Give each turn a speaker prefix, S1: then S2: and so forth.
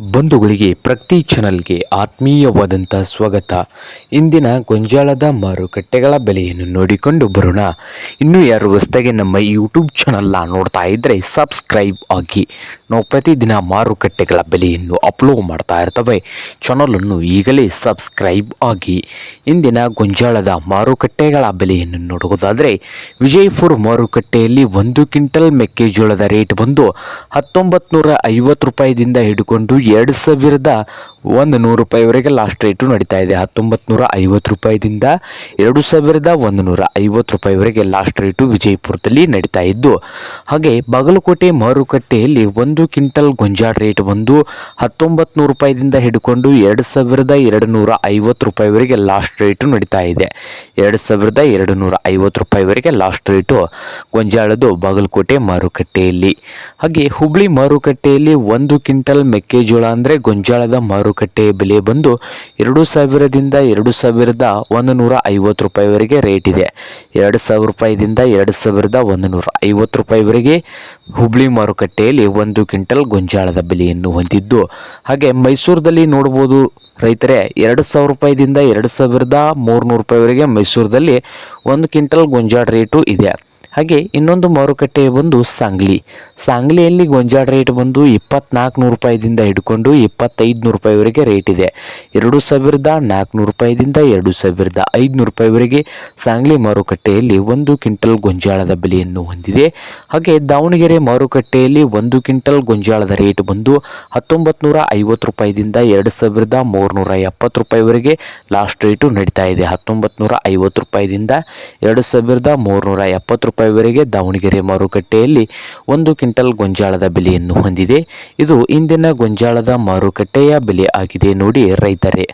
S1: ಬಂಧುಗಳಿಗೆ ಪ್ರತಿ ಚಾನಲ್ಗೆ ಆತ್ಮೀಯವಾದಂಥ ಸ್ವಾಗತ. ಇಂದಿನ ಗೊಂಜಾಳದ ಮಾರುಕಟ್ಟೆಗಳ ಬೆಲೆಯನ್ನು ನೋಡಿಕೊಂಡು ಬರೋಣ. ಇನ್ನೂ ಯಾರು ಹೊಸದಾಗಿ ನಮ್ಮ ಯೂಟ್ಯೂಬ್ ಚಾನಲ್ನ ನೋಡ್ತಾ ಇದ್ದರೆ ಸಬ್ಸ್ಕ್ರೈಬ್ ಆಗಿ. ನಾವು ಪ್ರತಿದಿನ ಮಾರುಕಟ್ಟೆಗಳ ಬೆಲೆಯನ್ನು ಅಪ್ಲೋಡ್ ಮಾಡ್ತಾ ಇರ್ತವೆ. ಚಾನಲನ್ನು ಈಗಲೇ ಸಬ್ಸ್ಕ್ರೈಬ್ ಆಗಿ ಇಂದಿನ ಗೊಂಜಾಳದ ಮಾರುಕಟ್ಟೆಗಳ ಬೆಲೆಯನ್ನು ನೋಡುವುದಾದರೆ, ವಿಜಯಪುರ ಮಾರುಕಟ್ಟೆಯಲ್ಲಿ ಒಂದು ಕ್ವಿಂಟಲ್ ಮೆಕ್ಕೆಜೋಳದ ರೇಟ್ ಬಂದು ಹತ್ತೊಂಬತ್ತು ನೂರ ಐವತ್ತು ರೂಪಾಯಿದಿಂದ ಹಿಡ್ಕೊಂಡು ಎರಡು ಸಾವಿರದ ಒಂದು ನೂರು ರೂಪಾಯಿವರೆಗೆ ಲಾಸ್ಟ್ ರೇಟು ನಡೀತಾ ಇದೆ. ಹತ್ತೊಂಬತ್ತು ನೂರ ಐವತ್ತು ರೂಪಾಯಿದಿಂದ ಎರಡು ಸಾವಿರದ ಒಂದು ನೂರ ಐವತ್ತು ರೂಪಾಯಿವರೆಗೆ ಲಾಸ್ಟ್ ರೇಟು ವಿಜಯಪುರದಲ್ಲಿ ನಡೀತಾ ಇದ್ದು, ಹಾಗೆ ಬಾಗಲಕೋಟೆ ಮಾರುಕಟ್ಟೆಯಲ್ಲಿ ಒಂದು ಕ್ವಿಂಟಲ್ ಗೊಂಜಾಳ ರೇಟ್ ಬಂದು ಹತ್ತೊಂಬತ್ತು ನೂರು ರೂಪಾಯಿದಿಂದ ಹಿಡ್ಕೊಂಡು ಎರಡು ಸಾವಿರದ ಎರಡು ನೂರ ಐವತ್ತು ರೂಪಾಯಿವರೆಗೆ ಲಾಸ್ಟ್ ರೇಟು ನಡೀತಾ ಇದೆ. ಎರಡು ಸಾವಿರದ ಎರಡು ನೂರ ಐವತ್ತು ರೂಪಾಯಿವರೆಗೆ ಲಾಸ್ಟ್ ರೇಟು ಗೊಂಜಾಳದು ಬಾಗಲಕೋಟೆ ಮಾರುಕಟ್ಟೆಯಲ್ಲಿ. ಹಾಗೆ ಹುಬ್ಳಿ ಮಾರುಕಟ್ಟೆಯಲ್ಲಿ ಒಂದು ಕ್ವಿಂಟಲ್ ಮೆಕ್ಕೆಜೋಳ ಅಂದರೆ ಗೊಂಜಾಳದ ಮಾರುಕಟ್ಟೆಯ ಬೆಲೆ ಬಂದು ಎರಡು ಸಾವಿರದಿಂದ ಎರಡು ಸಾವಿರದ ಒಂದು ನೂರ ಐವತ್ತು ರೂಪಾಯಿವರೆಗೆ ರೇಟ್ ಇದೆ. ಎರಡು ಸಾವಿರ ರೂಪಾಯಿದಿಂದ ಎರಡು ಸಾವಿರದ ಒಂದು ನೂರ ಐವತ್ತು ರೂಪಾಯಿವರೆಗೆ ಹುಬ್ಳಿ ಮಾರುಕಟ್ಟೆಯಲ್ಲಿ ಒಂದು ಕ್ವಿಂಟಲ್ ಗೊಂಜಾಳದ ಬೆಲೆಯನ್ನು ಹೊಂದಿದ್ದು, ಹಾಗೆ ಮೈಸೂರದಲ್ಲಿ ನೋಡ್ಬೋದು ರೈತರೇ, ಎರಡು ಸಾವಿರ ರೂಪಾಯಿದಿಂದ ಎರಡು ಸಾವಿರದ ಮೂರುನೂರು ರೂಪಾಯಿವರೆಗೆ ಮೈಸೂರದಲ್ಲಿ ಒಂದು ಕ್ವಿಂಟಲ್ ಗೊಂಜಾಳ ರೇಟು ಇದೆ. ಹಾಗೆ ಇನ್ನೊಂದು ಮಾರುಕಟ್ಟೆ ಬಂದು ಸಾಂಗ್ಲಿ. ಸಾಂಗ್ಲಿಯಲ್ಲಿ ಗೊಂಜಾಳ ರೇಟ್ ಬಂದು ಇಪ್ಪತ್ನಾಲ್ಕು ನೂರು ರೂಪಾಯಿದಿಂದ ಹಿಡ್ಕೊಂಡು ಇಪ್ಪತ್ತೈದು ನೂರು ರೂಪಾಯಿವರೆಗೆ ರೇಟ್ ಇದೆ. ಎರಡು ಸಾವಿರದ ನಾಲ್ಕುನೂರು ರೂಪಾಯಿದಿಂದ ಎರಡು ಸಾವಿರದ ಐದುನೂರು ರೂಪಾಯಿವರೆಗೆ ಸಾಂಗ್ಲಿ ಮಾರುಕಟ್ಟೆಯಲ್ಲಿ ಒಂದು ಕ್ವಿಂಟಲ್ ಗೊಂಜಾಳದ ಬೆಲೆಯನ್ನು ಹೊಂದಿದೆ. ಹಾಗೆ ದಾವಣಗೆರೆ ಮಾರುಕಟ್ಟೆಯಲ್ಲಿ ಒಂದು ಕ್ವಿಂಟಲ್ ಗೊಂಜಾಳದ ರೇಟ್ ಬಂದು ಹತ್ತೊಂಬತ್ತು ನೂರ ಐವತ್ತು ರೂಪಾಯಿದಿಂದ ಎರಡು ಸಾವಿರದ ಮೂರುನೂರ ಎಪ್ಪತ್ತು ರೂಪಾಯಿವರೆಗೆ ಲಾಸ್ಟ್ ರೇಟು ನಡೀತಾ ಇದೆ. ಹತ್ತೊಂಬತ್ತು ನೂರ ಐವತ್ತು ರೂಪಾಯಿದಿಂದ ಎರಡು ಸಾವಿರದ ಮೂರುನೂರ ಎಪ್ಪತ್ತು ರೂಪಾಯಿವರೆಗೆ ದಾವಣಗೆರೆ ಮಾರುಕಟ್ಟೆಯಲ್ಲಿ ಒಂದು ಕ್ವಿಂಟಲ್ ಗೊಂಜಾಳದ ಬೆಲೆಯನ್ನು ಹೊಂದಿದೆ. ಇದು ಇಂದಿನ ಗೊಂಜಾಳದ ಮಾರುಕಟ್ಟೆಯ ಬೆಲೆ ಆಗಿದೆ ನೋಡಿ ರೈತರೇ.